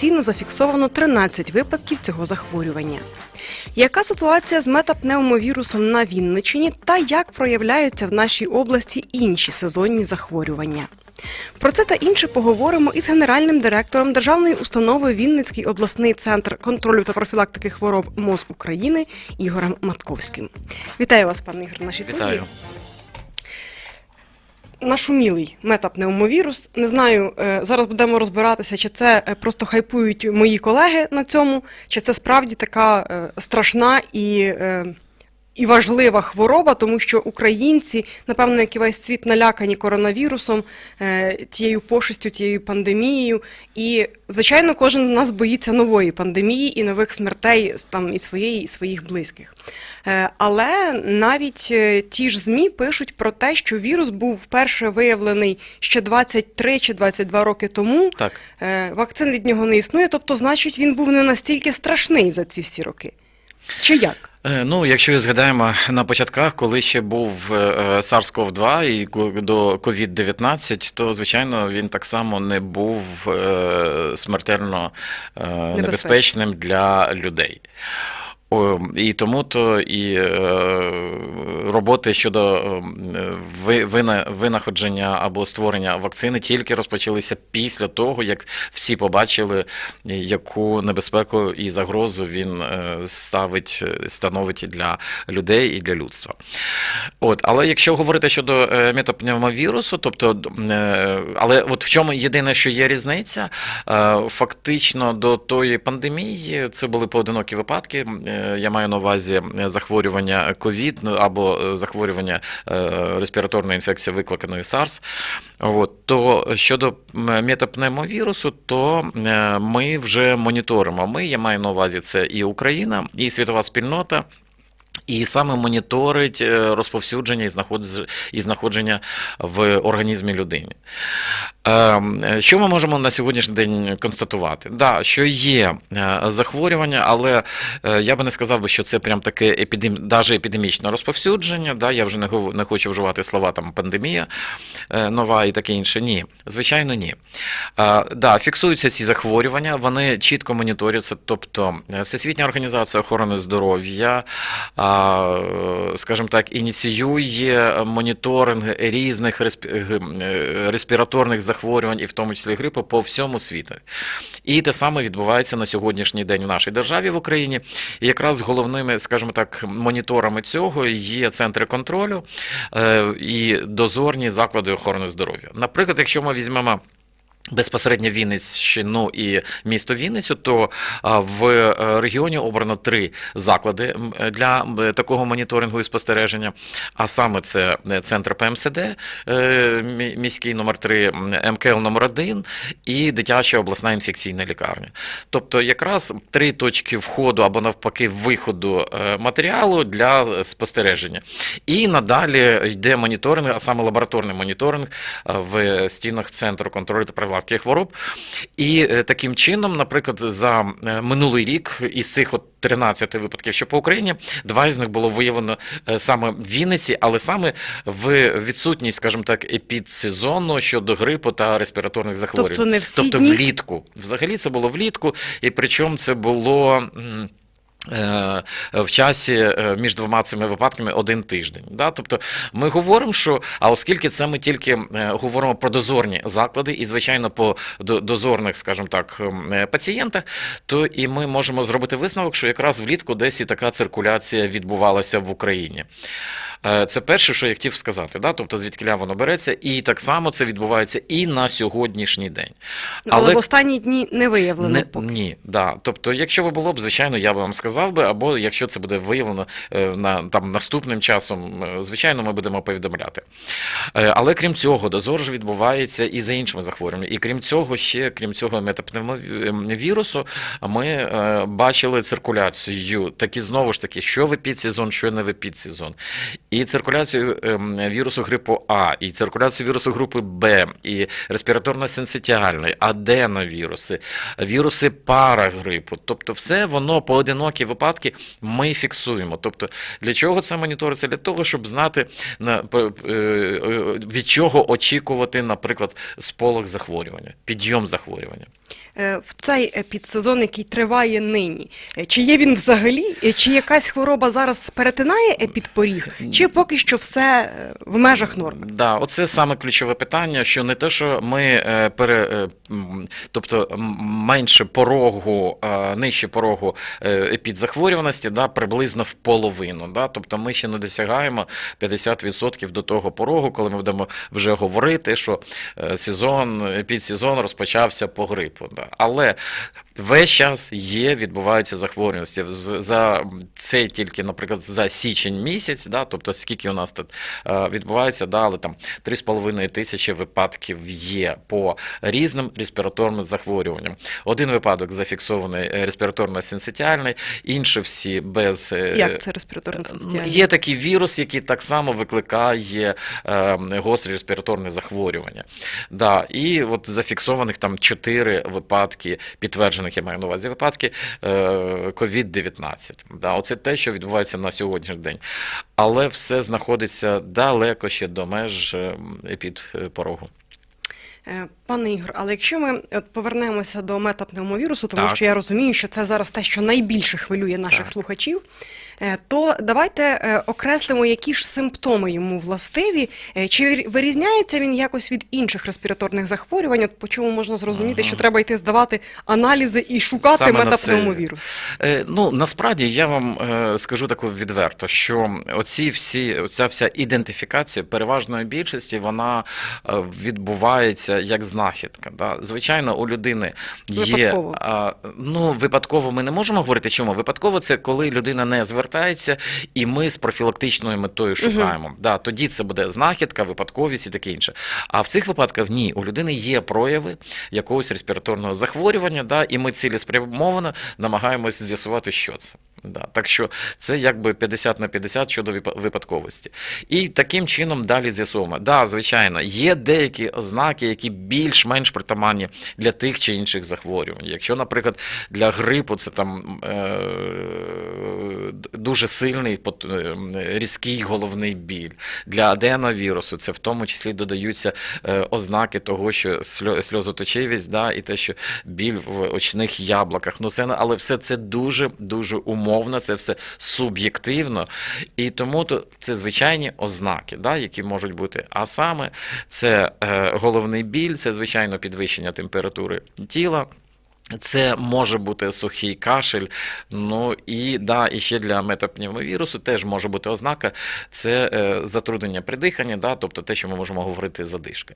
офіційно зафіксовано 13 випадків цього захворювання. Яка ситуація з метапневмовірусом на Вінниччині та як проявляються в нашій області інші сезонні захворювання? Про це та інше поговоримо із генеральним директором державної установи Вінницький обласний центр контролю та профілактики хвороб МОЗ України Ігорем Матковським. Вітаю вас, пане Ігор, в нашій студії. Вітаю. Нашумілий метапневмовірус. Не знаю, е, зараз будемо розбиратися, чи це е, просто хайпують мої колеги на цьому, чи це справді така е, страшна і, і важлива хвороба, тому що українці, напевно, як і весь світ, налякані коронавірусом, е, тією пошестю, тією пандемією. І, звичайно, кожен з нас боїться нової пандемії і нових смертей там і своєї, і своїх близьких. Е, Але навіть е, ті ж ЗМІ пишуть про те, що вірус був вперше виявлений ще 23 чи 22 роки тому. Так. Вакцин від нього не існує, тобто, значить, він був не настільки страшний за ці всі роки. Чи як? Е, Ну, якщо згадаємо на початках, коли ще був е, е, SARS-CoV-2 і ко- до COVID-19, то звичайно він так само не був смертельно небезпечним для людей. І тому то і е, роботи щодо е, винаходження або створення вакцини тільки розпочалися після того, як всі побачили, яку небезпеку і загрозу він е, ставить, становить для людей і для людства. От, але якщо говорити щодо метапневмовірусу, тобто, але от в чому єдине, що є різниця, фактично до тої пандемії це були поодинокі випадки. Я маю на увазі захворювання ковід ну, або е, захворювання е, респіраторної інфекції, викликаної SARS. От, то щодо метапневмовірусу, то е, ми вже моніторимо. Ми, я маю на увазі, це і Україна, і світова спільнота. І саме моніторить е, розповсюдження і знаходж- і знаходження в організмі людини. Ем, Що ми можемо на сьогоднішній день констатувати? Да, що є е, захворювання, але е, я би не сказав що це прям таке епідем... даже епідемічне розповсюдження. Да, я вже не, не хочу вживати слова там пандемія нова і таке інше. Ні, звичайно, ні. Да, фіксуються ці захворювання, вони чітко моніторяться. Тобто Всесвітня організація охорони здоров'я, скажімо так, ініціює моніторинг різних респі- е, респіраторних захворювань, і в тому числі грипу, по всьому світу. І те саме відбувається на сьогоднішній день в нашій державі в Україні. І якраз головними, скажімо так, моніторами цього є центри контролю е, і дозорні заклади охорони здоров'я. Наприклад, якщо ми візьмемо. Безпосередньо Вінниччину і місто Вінницю, то в е, регіоні обрано три заклади для такого моніторингу і спостереження. А саме це е, центр ПМСД, е, міський номер 3 МКЛ номер 1 і дитяча обласна інфекційна лікарня. Тобто, якраз три точки входу або навпаки виходу матеріалу для спостереження. І надалі йде моніторинг, а саме лабораторний моніторинг в стінах центру контролю та профілактики хвороб. І е, таким чином, наприклад, за е, минулий рік із цих от 13 випадків, що по Україні, два із них було виявлено е, саме в Вінниці, але саме в відсутність, скажімо так, епідсезону щодо грипу та респіраторних захворювань. Тобто не в ці тобто дні? влітку. Взагалі це було влітку, і причому це було. Е, В часі е, між двома цими випадками один тиждень. Да? Тобто ми говоримо, що а оскільки це ми тільки е, говоримо про дозорні заклади, і звичайно по дозорних, скажімо так, пацієнтах, то і ми можемо зробити висновок, що якраз влітку десь і така циркуляція відбувалася в Україні. Е, Це перше, що я хотів сказати, да? тобто звідкиля воно береться, і так само це відбувається і на сьогоднішній день. Але, в останні дні не виявлено Не, поки. ні, да. Тобто, якщо би було б, звичайно, я би вам сказав би, або якщо це буде виявлено е, на там наступним часом, е, звичайно, ми будемо повідомляти. Але крім цього, дозор ж відбувається і за іншими захворюваннями. І крім цього, ще крім цього метапневмовірусу, ми бачили циркуляцію. Такі знову ж таки, що в епідсезон, що не в епідсезон. І циркуляцію ем, вірусу грипу А, і циркуляцію вірусу групи Б, і респіраторно-синцитіальний, аденовіруси, віруси парагрипу. Тобто, все воно поодинокі випадки ми фіксуємо. Тобто, для чого це моніториться? Для того, щоб знати е, е, від чого очікувати, наприклад, сполох захворювання, підйом захворювання. Е, В цей підсезон, який триває нині, чи є він взагалі, чи якась хвороба зараз перетинає епідпоріг, чи поки що все е, в межах норми? Да, оце саме ключове питання, що не те, що ми е, пере, е, тобто менше порогу, нижче порогу епідзахворюваності, да, приблизно в половину. Да, тобто ми ще не досягаємо 50% до того порогу, коли ми будемо вже говорити, що сезон, епідсезон розпочався по грипу. Да. Але весь час є, відбуваються захворюваності. За це тільки, наприклад, за січень місяць, да, тобто скільки у нас тут е, відбувається, да, але там 3,5 тисячі випадків є по різним респіраторним захворюванням. Один випадок зафіксований е, респіраторно-синцитіальний, інші всі без. е, Як це респіраторне синцитіальне? Є такий вірус, який так само викликає е, гострі респіраторні захворювання. Да, і от зафіксованих там 4 випадки, підтверджених, я маю на увазі, випадки е, COVID-19. Да, оце те, що відбувається на сьогоднішній день. Але все знаходиться далеко ще до меж під епідпорогу. Е, Пане Ігор, але якщо ми от повернемося до метапневмовірусу, тому Так. що я розумію, що це зараз те, що найбільше хвилює наших Так. слухачів, е, то давайте е, окреслимо, які ж симптоми йому властиві, е, чи вирізняється він якось від інших респіраторних захворювань, от по чому можна зрозуміти, Ага. що треба йти здавати аналізи і шукати Саме на Е, Ну насправді я вам е, скажу таку відверто, що оці всі, оця вся ідентифікація переважної більшості вона е, відбувається як знахідка. Да? Звичайно, у людини є Випадково. ну випадково ми не можемо говорити. Чому випадково це коли людина не звертається, і ми з профілактичною метою шукаємо. Да, тоді це буде знахідка, випадковість і таке інше. А в цих випадках ні, у людини є прояви якогось респіраторного захворювання, да, і ми цілеспрямовано намагаємось з'ясувати, що це. Да, так що це якби 50 на 50 щодо випадковості. І таким чином далі з'ясовуємо. Да, звичайно, є деякі ознаки, які більш-менш притаманні для тих чи інших захворювань. Якщо, наприклад, для грипу це там е, дуже сильний е, різкий головний біль. Для аденовірусу це в тому числі додаються е, ознаки того, що сльо- сльозоточивість, да, і те, що біль в очних яблуках. Ну, це, але все це дуже дуже умовно, це все суб'єктивно. І тому то це звичайні ознаки, да, які можуть бути. А саме це е, головний біль, це звичайно підвищення температури тіла. Це може бути сухий кашель. Ну і да, і ще для метапневмовірусу теж може бути ознака це е, затруднення при диханні, да, тобто те, що ми можемо говорити задишки.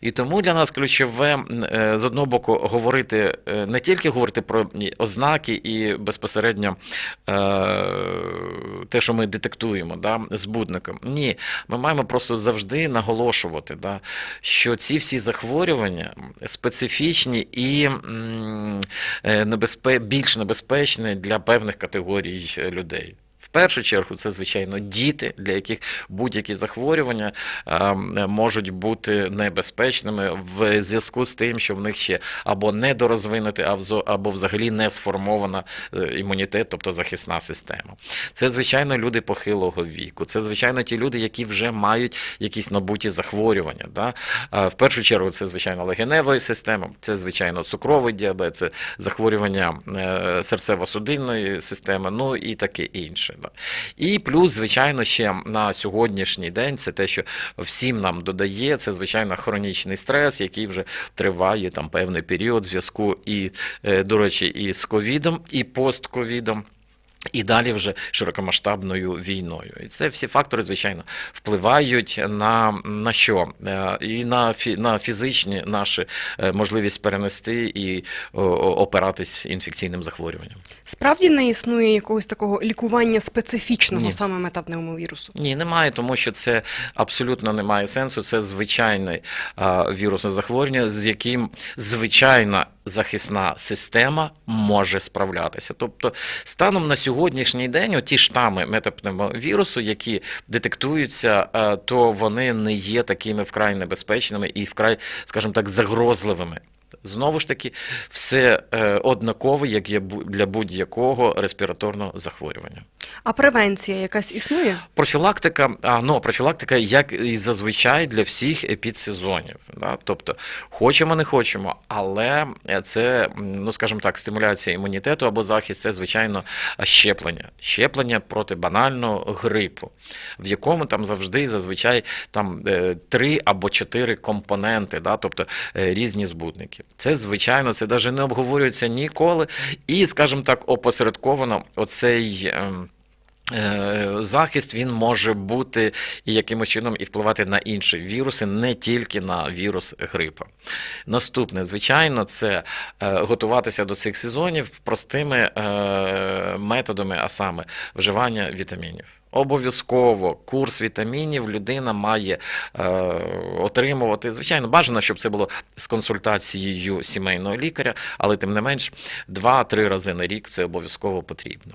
І тому для нас ключове е, з одного боку говорити е, не тільки говорити про ознаки і безпосередньо е, те, що ми детектуємо да, збудником. Ні, ми маємо просто завжди наголошувати, да, що ці всі захворювання специфічні і м, небезпе... більш небезпечне для певних категорій е, людей. Першу чергу, це, звичайно, діти, для яких будь-які захворювання можуть бути небезпечними в зв'язку з тим, що в них ще або недорозвинути, або- або взагалі не сформована е, імунітет, тобто захисна система. Це, звичайно, люди похилого віку. Це, звичайно, ті люди, які вже мають якісь набуті захворювання. Да? В першу чергу, це, звичайно, легеневої системи, це, звичайно, цукровий діабет, це захворювання е, серцево-судинної системи, ну і таке інше. Да. І плюс, звичайно, ще на сьогоднішній день це те, що всім нам додає, це, звичайно, хронічний стрес, який вже триває там певний період зв'язку і, е, до речі, і з ковідом, і постковідом. І далі вже широкомасштабною війною. І це всі фактори, звичайно, впливають на, на що? Е, І на, фі, на фізичні наші е, можливість перенести і опиратись інфекційним захворюванням. Справді не існує якогось такого лікування специфічного Ні. саме метапневмовірусу. Ні, немає, тому що це абсолютно не має сенсу. Це звичайне вірусне захворювання, з яким звичайно захисна система може справлятися. Тобто, станом на сьогоднішній день, ті штами метапневмовірусу, які детектуються, е, то вони не є такими вкрай небезпечними і вкрай, скажімо так, загрозливими. Знову ж таки, все е, однаково, як є для будь-якого респіраторного захворювання. А превенція якась існує? Профілактика, ну, профілактика, як і зазвичай для всіх епідсезонів. Да? Тобто, хочемо, не хочемо, але це, ну скажімо так, стимуляція імунітету або захист це, звичайно, щеплення. Щеплення проти банального грипу, в якому там завжди зазвичай там е, три або чотири компоненти, да? тобто е, різні збудники. Це, звичайно, це навіть не обговорюється ніколи. І, скажімо так, опосередковано оцей. Е, Захист він може бути і якимось чином і впливати на інші віруси, не тільки на вірус грипа. Наступне, звичайно, це е, готуватися до цих сезонів простими е, методами, а саме вживання вітамінів. Обов'язково курс вітамінів людина має е, отримувати. Звичайно, бажано, щоб це було з консультацією сімейного лікаря, але тим не менш, 2-3 рази на рік це обов'язково потрібно.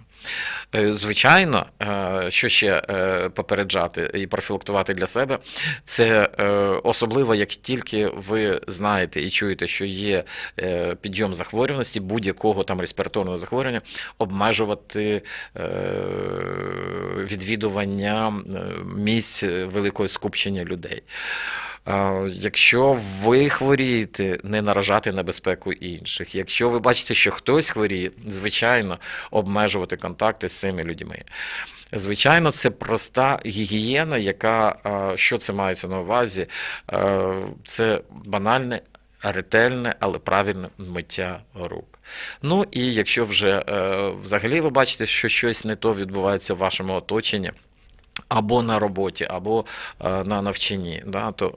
Е, Звичайно, е, що ще е, попереджати і профілактувати для себе, це е, особливо, як тільки ви знаєте і чуєте, що є е, підйом захворюваності будь-якого там респіраторного захворювання, обмежувати е, відвідування е, місць великого скупчення людей. Якщо ви хворієте, не наражати на безпеку інших. Якщо ви бачите, що хтось хворіє, звичайно, обмежувати контакти з цими людьми. Звичайно, це проста гігієна, яка що це мається на увазі? Е, Це банальне. Ретельне, але правильне миття рук. Ну і якщо вже е, взагалі ви бачите, що щось не то відбувається в вашому оточенні, або на роботі, або е, на навчанні, да, то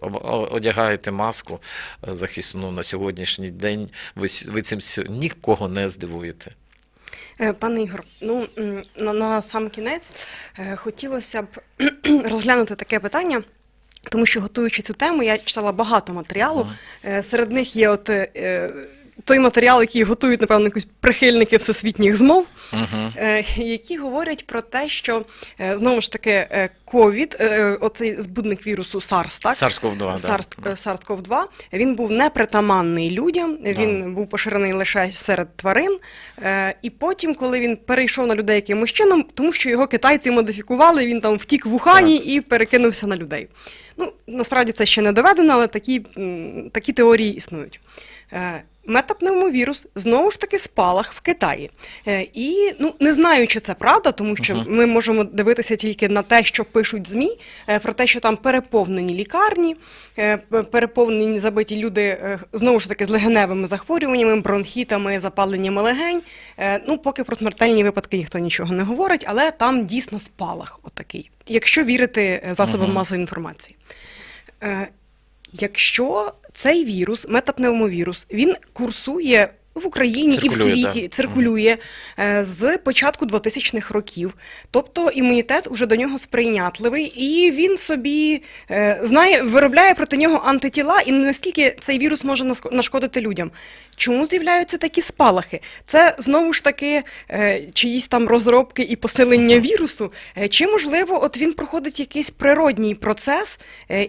одягаєте маску е, захисну на сьогоднішній день, ви, ви цим нікого не здивуєте. Пане Ігор, ну на, на сам кінець хотілося б розглянути таке питання. Тому що готуючи цю тему, я читала багато матеріалу. Мгм. Е, Серед них є от е, той матеріал, який готують, напевно, якісь прихильники всесвітніх змов, Угу. е, які говорять про те, що знову ж таки ковід, оцей збудник вірусу SARS, так? SARS-CoV-2, SARS, да. е, SARS-CoV-2, він був непритаманний людям, він був поширений лише серед тварин. І потім, коли він перейшов на людей якимось чином, тому що його китайці модифікували, він там втік в Ухані і перекинувся на людей. Ну, насправді це ще не доведено, але такі, такі теорії існують. Метапневмовірус знову ж таки спалах в Китаї. Е, І ну не знаю, чи це правда, тому що Мгм. ми можемо дивитися тільки на те, що пишуть ЗМІ, е, про те, що там переповнені лікарні, е, переповнені забиті люди знову ж таки з легеневими захворюваннями, бронхітами, запаленнями легень. Ну, поки про смертельні випадки ніхто нічого не говорить, але там дійсно спалах отакий, якщо вірити засобам Мгм. масової інформації. Якщо цей вірус, метапневмовірус, він курсує в Україні і в світі, да. циркулює е, з початку 2000-х років. Тобто імунітет уже до нього сприйнятливий, і він собі е, знає, виробляє проти нього антитіла, і не настільки цей вірус може нашкодити людям. Чому з'являються такі спалахи? Це знову ж таки е, чиїсь там розробки і посилення вірусу. Е, Чи можливо, от він проходить якийсь природній процес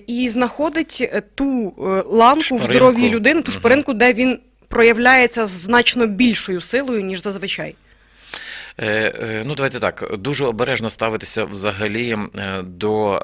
і знаходить ту ланку в Шпаринку. здоров'ї людини, ту Мгм. шпаринку, де він проявляється з значно більшою силою, ніж зазвичай. Е, е, Ну, давайте так, дуже обережно ставитися взагалі е, до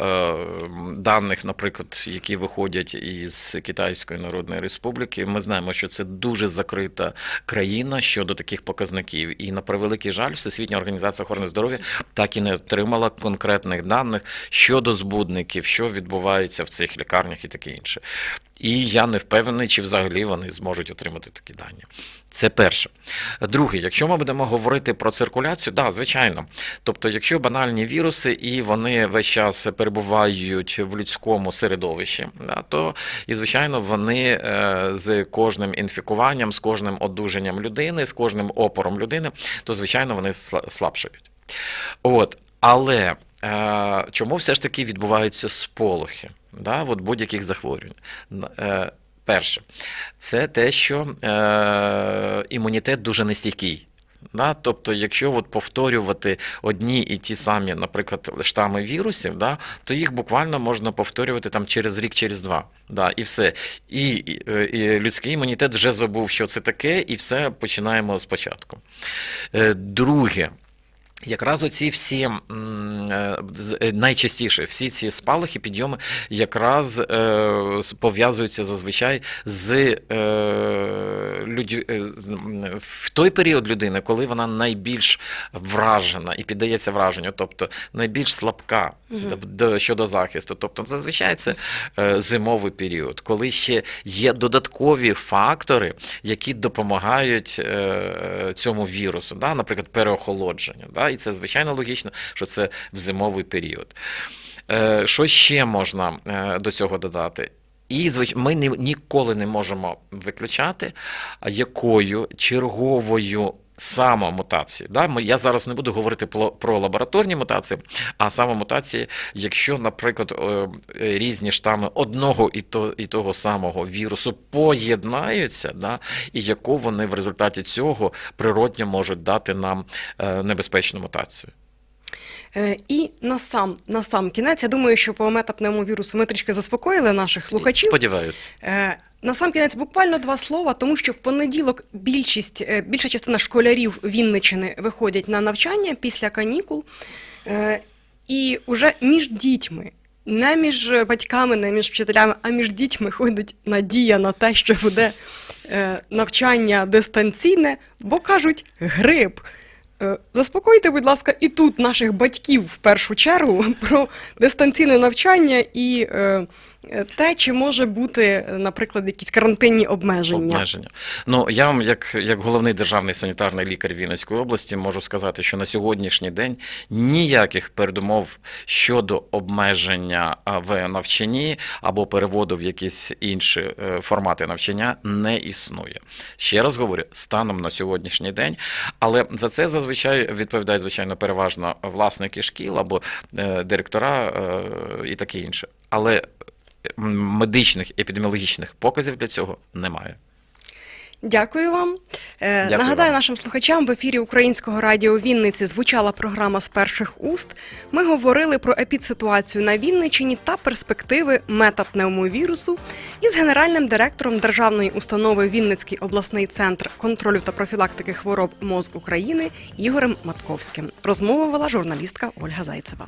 даних, наприклад, які виходять із Китайської Народної Республіки. Ми знаємо, що це дуже закрита країна щодо таких показників. І на превеликий жаль, Всесвітня організація охорони здоров'я так і не отримала конкретних даних щодо збудників, що відбувається в цих лікарнях і таке інше. І я не впевнений, чи взагалі вони зможуть отримати такі дані. Це перше. Друге, якщо ми будемо говорити про циркуляцію, да, звичайно. Тобто, якщо банальні віруси і вони весь час перебувають в людському середовищі, да, то і звичайно вони е, з кожним інфікуванням, з кожним одужанням людини, з кожним опором людини, то звичайно вони сла- слабшають. От, але е, чому все ж таки відбуваються сполохи? Да, от будь-яких захворювань. Е, Перше, це те, що е, імунітет дуже нестійкий. Да? Тобто, якщо от повторювати одні і ті самі, наприклад, штами вірусів, да, то їх буквально можна повторювати там через рік, через два. Да, і все. І, і, і людський імунітет вже забув, що це таке, і все починаємо спочатку. Е, Друге. Якраз оці всі е, е, найчастіше всі ці спалахи, підйоми якраз е, пов'язуються зазвичай з, е, людь, е, в той період людини, коли вона найбільш вражена і піддається враженню, тобто найбільш слабка до- щодо захисту. Тобто, зазвичай це зимовий період, коли ще є додаткові фактори, які допомагають цьому вірусу, да? наприклад, переохолодження. Да? І це звичайно логічно, що це в зимовий період. Е, Що ще можна е, до цього додати? І ми ні, ніколи не можемо виключати, якою черговою самомутації. Да? Я зараз не буду говорити про, лабораторні мутації, а самомутації, якщо, наприклад, е, е, різні штами одного і, то, і того самого вірусу поєднаються, да? і яку вони в результаті цього природньо можуть дати нам е, небезпечну мутацію. І на сам, на сам кінець, я думаю, що по метапневмовірусу ми трішки заспокоїли наших слухачів. Сподіваюся. Е, На сам кінець буквально два слова, тому що в понеділок більшість, е, більша частина школярів Вінничини виходять на навчання після канікул. Е, І вже між дітьми, не між батьками, не між вчителями, а між дітьми ходить надія на те, що буде е, навчання дистанційне, бо кажуть грип. Заспокойте, будь ласка, і тут наших батьків в першу чергу про дистанційне навчання і те, чи може бути, е, наприклад, якісь карантинні обмеження. Обмеження. Ну я вам, як, як головний державний санітарний лікар Вінницької області, можу сказати, що на сьогоднішній день ніяких передумов щодо обмеження в навчанні або переводу в якісь інші е, формати навчання не існує. Ще раз говорю, станом на сьогоднішній день, але за це зазвичай відповідають, звичайно, переважно власники шкіл або е, директора е, і таке інше. Але медичних епідеміологічних показів для цього немає. Дякую вам. Е, Дякую Нагадаю вам. нашим слухачам в ефірі Українського радіо Вінниці звучала програма з перших уст. Ми говорили про епідситуацію на Вінниччині та перспективи метапневмовірусу із генеральним директором державної установи Вінницький обласний центр контролю та профілактики хвороб МОЗ України Ігорем Матковським. Розмову вела журналістка Ольга Зайцева.